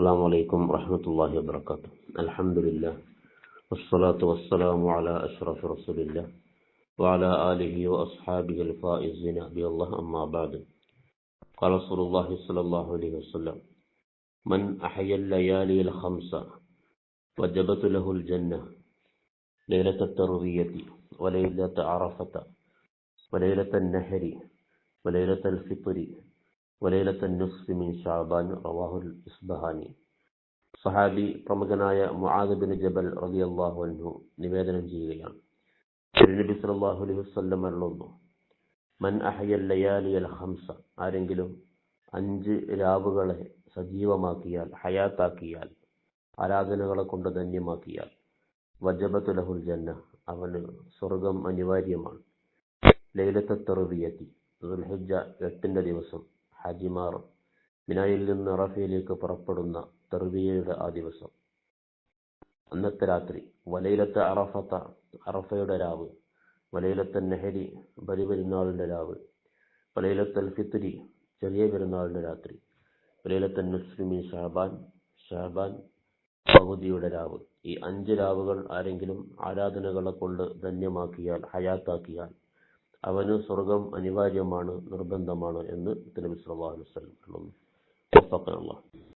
السلام عليكم ورحمة الله وبركاته. الحمد لله والصلاة والسلام على أشرف رسول الله وعلى آله وأصحابه الفائزين. بالله أما بعد. قال رسول الله صلى الله عليه وسلم من أحيا الليالي الخمسة وجبت له الجنة ليلة التروية وليلة عرفة وليلة النحر وليلة الفطر വലയിലത്തന്നുസ്മിൻ ഷാബാൻ റവാഹുൽ ഇസ്ബഹാനി. സഹാബി പ്രമുഖനായ മുആദബിൻ ജബൽ റബി അള്ളാഹു അൻഹു നിവേദനം ചെയ്യുകയാണ്. തിരുനബി സല്ലാഹു അലൈഹി വസ്ല്ലം അരുളുന്നു. മൻ അഹയൽ ലയാലി അൽ ഹംസ ആരെങ്കിലും അഞ്ച് രാവുകളെ സജീവമാക്കിയാൽ ഹയാത്താക്കിയാൽ ആരാധനകളെ കൊണ്ട് ധന്യമാക്കിയാൽ വജബത്ത് ലഹുൽ ജന്ന അവന് സ്വർഗം അനിവാര്യമാണ്. ലൈലത്തെ തെറുവിയെത്തി ദുൽഹിജ എട്ടിന്റെ ദിവസം ഹാജിമാർ മിനായിൽ നിന്ന് റഫയിലേക്ക് പുറപ്പെടുന്ന തെർവിയയുടെ ആ ദിവസം. അന്നത്തെ രാത്രി വലയിലത്തെ അറഫത്ത അറഫയുടെ രാവ് വലയിലത്തെ നെഹരി ബലിപെരുന്നാളിന്റെ രാവ് വലയിലത്തെ ഫിത്രി ചെറിയ പെരുന്നാളിന്റെ രാത്രി വലയിലത്തെ മുസ്ലിമീൻ ഷാബാൻ ഷാബാൻ പകുതിയുടെ രാവ്. ഈ അഞ്ച് രാവുകൾ ആരെങ്കിലും ആരാധനകളെ കൊണ്ട് ധന്യമാക്കിയാൽ ഹയാത്താക്കിയാൽ അവന് സ്വർഗം അനിവാര്യമാണ് നിർബന്ധമാണ് എന്ന് പറഞ്ഞു.